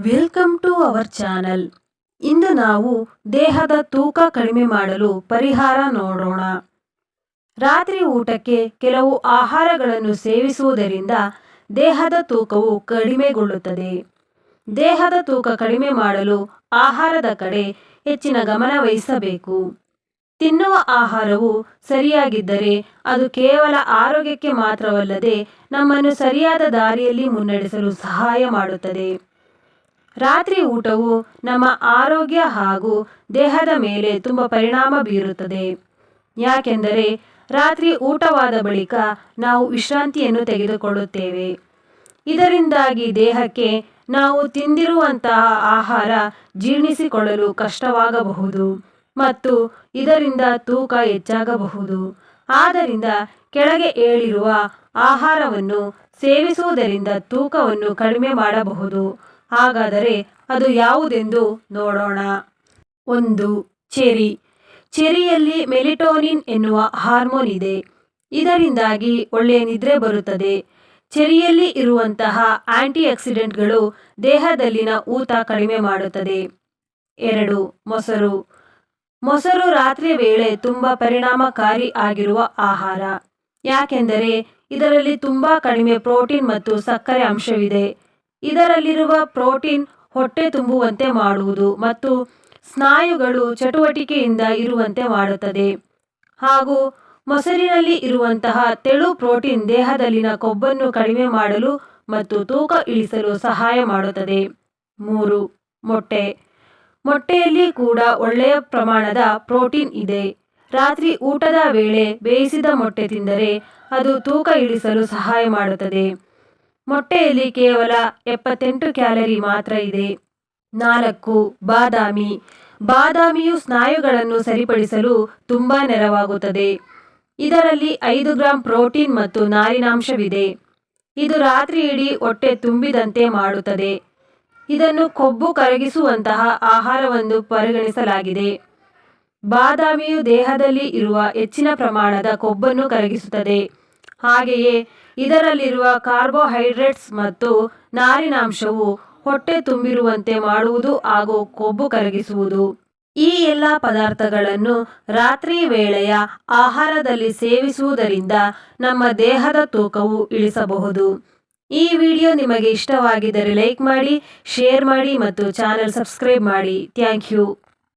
Welcome to our channel ಇಂದು ನಾವು ದೇಹದ ತೂಕ ಕಡಿಮೆ ಮಾಡಲು ಪರಿಹಾರ ನೋಡೋಣ. ರಾತ್ರಿ ಊಟಕ್ಕೆ ಕೆಲವು ಆಹಾರಗಳನ್ನು ಸೇವಿಸುವುದರಿಂದ ದೇಹದ ತೂಕವು ಕಡಿಮೆಗೊಳ್ಳುತ್ತದೆ. ದೇಹದ ತೂಕ ಕಡಿಮೆ ಮಾಡಲು ಆಹಾರದ ಕಡೆ ಹೆಚ್ಚಿನ ಗಮನ ವಹಿಸಬೇಕು. ತಿನ್ನುವ ಆಹಾರವು ಸರಿಯಾಗಿದ್ದರೆ ಅದು ಕೇವಲ ಆರೋಗ್ಯಕ್ಕೆ ಮಾತ್ರವಲ್ಲದೆ ನಮ್ಮನ್ನು ಸರಿಯಾದ ದಾರಿಯಲ್ಲಿ ಮುನ್ನಡೆಸಲು ಸಹಾಯ ಮಾಡುತ್ತದೆ. ರಾತ್ರಿ ಊಟವು ನಮ್ಮ ಆರೋಗ್ಯ ಹಾಗೂ ದೇಹದ ಮೇಲೆ ತುಂಬ ಪರಿಣಾಮ ಬೀರುತ್ತದೆ. ಯಾಕೆಂದರೆ ರಾತ್ರಿ ಊಟವಾದ ಬಳಿಕ ನಾವು ವಿಶ್ರಾಂತಿಯನ್ನು ತೆಗೆದುಕೊಳ್ಳುತ್ತೇವೆ. ಇದರಿಂದಾಗಿ ದೇಹಕ್ಕೆ ನಾವು ತಿಂದಿರುವಂತಹ ಆಹಾರ ಜೀರ್ಣಿಸಿಕೊಳ್ಳಲು ಕಷ್ಟವಾಗಬಹುದು ಮತ್ತು ಇದರಿಂದ ತೂಕ ಹೆಚ್ಚಾಗಬಹುದು. ಆದ್ದರಿಂದ ಕೆಳಗೆ ಹೇಳಿರುವ ಆಹಾರವನ್ನು ಸೇವಿಸುವುದರಿಂದ ತೂಕವನ್ನು ಕಡಿಮೆ ಮಾಡಬಹುದು. ಹಾಗಾದರೆ ಅದು ಯಾವುದೆಂದು ನೋಡೋಣ. ಒಂದು, ಚೆರಿ. ಚೆರಿಯಲ್ಲಿ ಮೆಲಿಟೋನಿನ್ ಎನ್ನುವ ಹಾರ್ಮೋನ್ ಇದೆ. ಇದರಿಂದಾಗಿ ಒಳ್ಳೆಯ ನಿದ್ರೆ ಬರುತ್ತದೆ. ಚೆರಿಯಲ್ಲಿ ಇರುವಂತಹ ಆಂಟಿ ಆಕ್ಸಿಡೆಂಟ್ಗಳು ದೇಹದಲ್ಲಿನ ಊತ ಕಡಿಮೆ ಮಾಡುತ್ತದೆ. ಎರಡು, ಮೊಸರು. ಮೊಸರು ರಾತ್ರಿ ವೇಳೆ ತುಂಬ ಪರಿಣಾಮಕಾರಿ ಆಗಿರುವ ಆಹಾರ. ಯಾಕೆಂದರೆ ಇದರಲ್ಲಿ ತುಂಬ ಕಡಿಮೆ ಪ್ರೋಟೀನ್ ಮತ್ತು ಸಕ್ಕರೆ ಅಂಶವಿದೆ. ಇದರಲ್ಲಿರುವ ಪ್ರೋಟೀನ್ ಹೊಟ್ಟೆ ತುಂಬುವಂತೆ ಮಾಡುವುದು ಮತ್ತು ಸ್ನಾಯುಗಳು ಚಟುವಟಿಕೆಯಿಂದ ಇರುವಂತೆ ಮಾಡುತ್ತದೆ. ಹಾಗೂ ಮೊಸರಿನಲ್ಲಿ ಇರುವಂತಹ ತೆಳು ಪ್ರೋಟೀನ್ ದೇಹದಲ್ಲಿನ ಕೊಬ್ಬನ್ನು ಕಡಿಮೆ ಮಾಡಲು ಮತ್ತು ತೂಕ ಇಳಿಸಲು ಸಹಾಯ ಮಾಡುತ್ತದೆ. ಮೂರು, ಮೊಟ್ಟೆ. ಮೊಟ್ಟೆಯಲ್ಲಿ ಕೂಡ ಒಳ್ಳೆಯ ಪ್ರಮಾಣದ ಪ್ರೋಟೀನ್ ಇದೆ. ರಾತ್ರಿ ಊಟದ ವೇಳೆ ಬೇಯಿಸಿದ ಮೊಟ್ಟೆ ತಿಂದರೆ ಅದು ತೂಕ ಇಳಿಸಲು ಸಹಾಯ ಮಾಡುತ್ತದೆ. ಮೊಟ್ಟೆಯಲ್ಲಿ ಕೇವಲ ಎಪ್ಪತ್ತೆಂಟು ಕ್ಯಾಲರಿ ಮಾತ್ರ ಇದೆ. ನಾಲ್ಕು, ಬಾದಾಮಿ. ಬಾದಾಮಿಯು ಸ್ನಾಯುಗಳನ್ನು ಸರಿಪಡಿಸಲು ತುಂಬ ನೆರವಾಗುತ್ತದೆ. ಇದರಲ್ಲಿ ಐದು ಗ್ರಾಂ ಪ್ರೋಟೀನ್ ಮತ್ತು ನಾರಿನಾಂಶವಿದೆ. ಇದು ರಾತ್ರಿ ಇಡೀ ಹೊಟ್ಟೆ ತುಂಬಿದಂತೆ ಮಾಡುತ್ತದೆ. ಇದನ್ನು ಕೊಬ್ಬು ಕರಗಿಸುವಂತಹ ಆಹಾರವೆಂದು ಪರಿಗಣಿಸಲಾಗಿದೆ. ಬಾದಾಮಿಯು ದೇಹದಲ್ಲಿ ಇರುವ ಹೆಚ್ಚಿನ ಪ್ರಮಾಣದ ಕೊಬ್ಬನ್ನು ಕರಗಿಸುತ್ತದೆ. ಹಾಗೆಯೇ ಇದರಲ್ಲಿರುವ ಕಾರ್ಬೋಹೈಡ್ರೇಟ್ಸ್ ಮತ್ತು ನಾರಿನಾಂಶವು ಹೊಟ್ಟೆ ತುಂಬಿರುವಂತೆ ಮಾಡುವುದು ಹಾಗೂ ಕೊಬ್ಬು ಕರಗಿಸುವುದು. ಈ ಎಲ್ಲ ಪದಾರ್ಥಗಳನ್ನು ರಾತ್ರಿ ವೇಳೆಯ ಆಹಾರದಲ್ಲಿ ಸೇವಿಸುವುದರಿಂದ ನಮ್ಮ ದೇಹದ ತೂಕವು ಇಳಿಸಬಹುದು. ಈ ವಿಡಿಯೋ ನಿಮಗೆ ಇಷ್ಟವಾಗಿದ್ದರೆ ಲೈಕ್ ಮಾಡಿ, ಶೇರ್ ಮಾಡಿ ಮತ್ತು ಚಾನೆಲ್ ಸಬ್ಸ್ಕ್ರೈಬ್ ಮಾಡಿ. Thank you.